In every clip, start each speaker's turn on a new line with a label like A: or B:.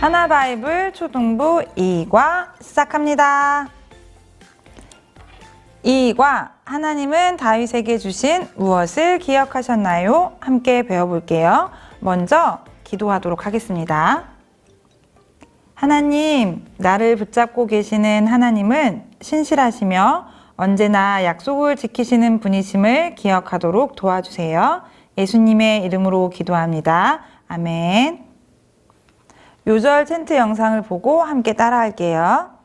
A: 하나 바이블 초등부 2과 시작합니다. 2과 하나님은 다윗에게 주신 무엇을 기억하셨나요? 함께 배워볼게요. 먼저 기도하도록 하겠습니다. 하나님, 나를 붙잡고 계시는 하나님은 신실하시며 언제나 약속을 지키시는 분이심을 기억하도록 도와주세요. 예수님의 이름으로 기도합니다. 아멘. 요절 텐트 영상을 보고 함께 따라할게요.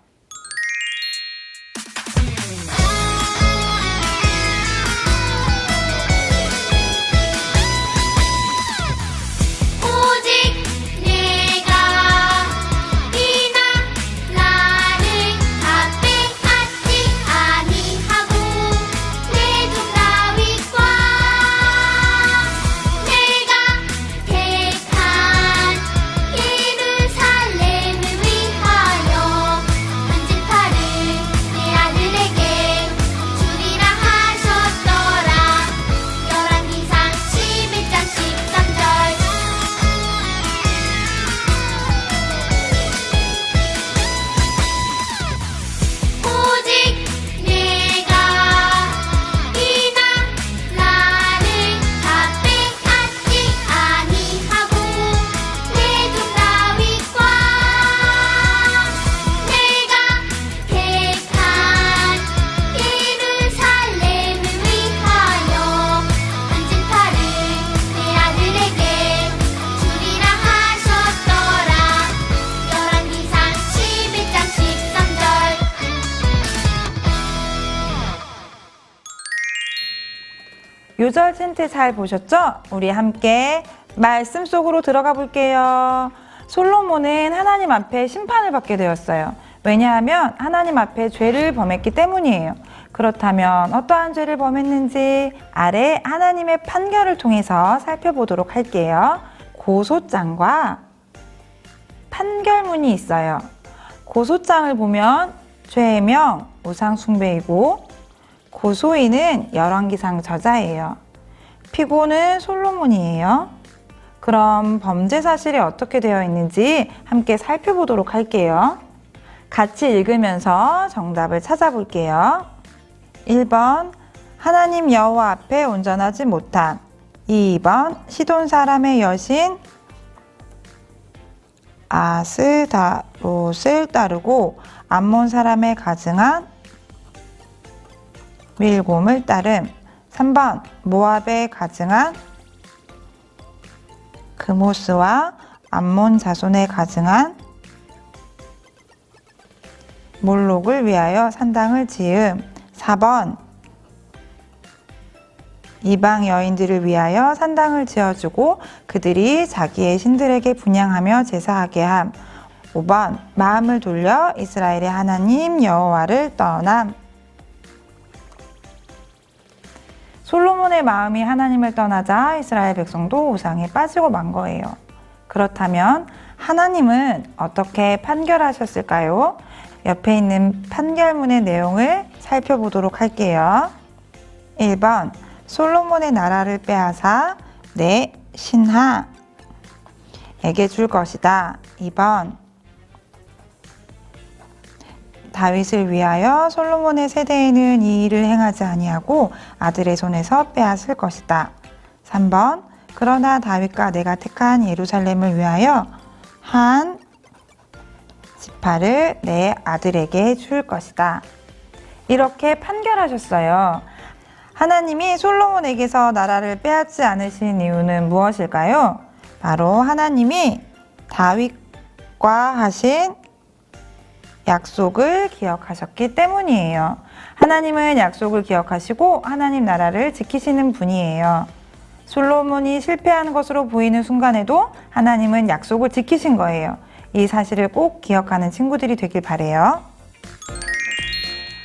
A: 요절 텐트 잘 보셨죠? 우리 함께 말씀 속으로 들어가 볼게요. 솔로몬은 하나님 앞에 심판을 받게 되었어요. 왜냐하면 하나님 앞에 죄를 범했기 때문이에요. 그렇다면 어떠한 죄를 범했는지 아래 하나님의 판결을 통해서 살펴보도록 할게요. 고소장과 판결문이 있어요. 고소장을 보면 죄명 우상숭배이고 고소인은 열왕기상 저자예요. 피고는 솔로몬이에요. 그럼 범죄 사실이 어떻게 되어 있는지 함께 살펴보도록 할게요. 같이 읽으면서 정답을 찾아볼게요. 1번 하나님 여호와 앞에 온전하지 못한 2번 시돈 사람의 여신 아스다롯을 따르고 암몬 사람의 가증한 밀곰을 따름. 3번 모압의 가증한 그모스와 암몬 자손의 가증한 몰록을 위하여 산당을 지음. 4번 이방 여인들을 위하여 산당을 지어주고 그들이 자기의 신들에게 분양하며 제사하게 함. 5번 마음을 돌려 이스라엘의 하나님 여호와를 떠남 솔로몬의 마음이 하나님을 떠나자 이스라엘 백성도 우상에 빠지고 만 거예요. 그렇다면 하나님은 어떻게 판결하셨을까요? 옆에 있는 판결문의 내용을 살펴보도록 할게요. 1번 솔로몬의 나라를 빼앗아 내 신하에게 줄 것이다. 2번 다윗을 위하여 솔로몬의 세대에는 이 일을 행하지 아니하고 아들의 손에서 빼앗을 것이다. 3번 그러나 다윗과 내가 택한 예루살렘을 위하여 한 지파를 내 아들에게 줄 것이다. 이렇게 판결하셨어요. 하나님이 솔로몬에게서 나라를 빼앗지 않으신 이유는 무엇일까요? 바로 하나님이 다윗과 하신 약속을 기억하셨기 때문이에요. 하나님은 약속을 기억하시고 하나님 나라를 지키시는 분이에요. 솔로몬이 실패한 것으로 보이는 순간에도 하나님은 약속을 지키신 거예요. 이 사실을 꼭 기억하는 친구들이 되길 바래요.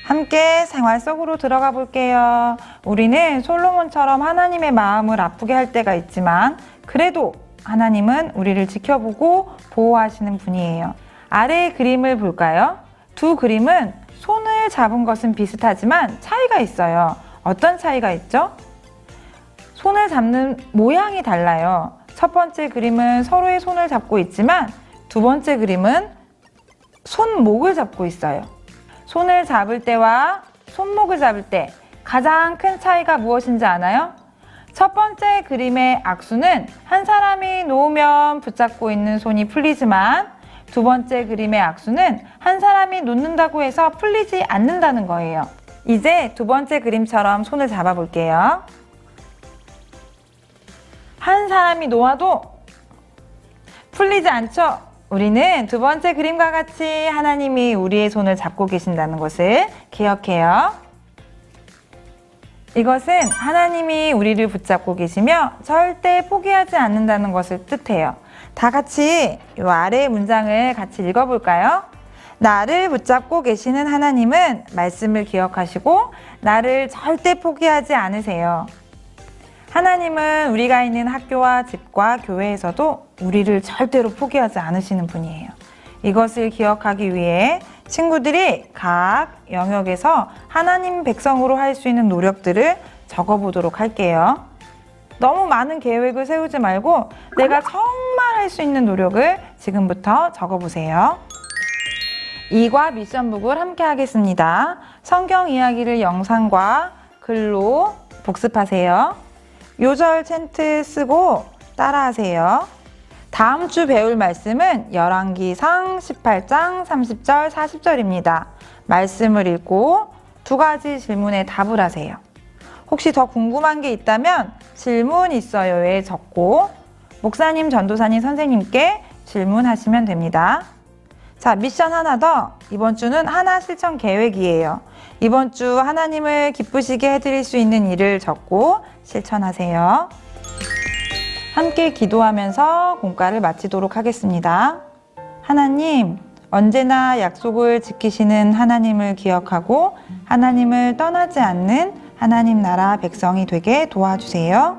A: 함께 생활 속으로 들어가 볼게요. 우리는 솔로몬처럼 하나님의 마음을 아프게 할 때가 있지만 그래도 하나님은 우리를 지켜보고 보호하시는 분이에요. 아래의 그림을 볼까요? 두 그림은 손을 잡은 것은 비슷하지만 차이가 있어요. 어떤 차이가 있죠? 손을 잡는 모양이 달라요. 첫 번째 그림은 서로의 손을 잡고 있지만 두 번째 그림은 손목을 잡고 있어요. 손을 잡을 때와 손목을 잡을 때 가장 큰 차이가 무엇인지 아나요? 첫 번째 그림의 악수는 한 사람이 놓으면 붙잡고 있는 손이 풀리지만 두 번째 그림의 악수는 한 사람이 놓는다고 해서 풀리지 않는다는 거예요. 이제 두 번째 그림처럼 손을 잡아 볼게요. 한 사람이 놓아도 풀리지 않죠? 우리는 두 번째 그림과 같이 하나님이 우리의 손을 잡고 계신다는 것을 기억해요. 이것은 하나님이 우리를 붙잡고 계시며 절대 포기하지 않는다는 것을 뜻해요. 다 같이 이 아래 문장을 같이 읽어볼까요? 나를 붙잡고 계시는 하나님은 말씀을 기억하시고 나를 절대 포기하지 않으세요. 하나님은 우리가 있는 학교와 집과 교회에서도 우리를 절대로 포기하지 않으시는 분이에요. 이것을 기억하기 위해 친구들이 각 영역에서 하나님 백성으로 할 수 있는 노력들을 적어보도록 할게요. 너무 많은 계획을 세우지 말고 내가 정 말할수 있는 노력을 지금부터 적어보세요. 이과 미션 북을 함께 하겠습니다. 성경 이야기를 영상과 글로 복습하세요. 요절 챈트 쓰고 따라하세요. 다음 주 배울 말씀은 열왕기상 18장 30절 40절입니다. 말씀을 읽고 두 가지 질문에 답을 하세요. 혹시 더 궁금한 게 있다면 질문 있어요에 적고 목사님, 전도사님, 선생님께 질문하시면 됩니다. 자, 미션 하나 더. 이번 주는 하나 실천 계획이에요. 이번 주 하나님을 기쁘시게 해드릴 수 있는 일을 적고 실천하세요. 함께 기도하면서 공과를 마치도록 하겠습니다. 하나님, 언제나 약속을 지키시는 하나님을 기억하고 하나님을 떠나지 않는 하나님 나라 백성이 되게 도와주세요.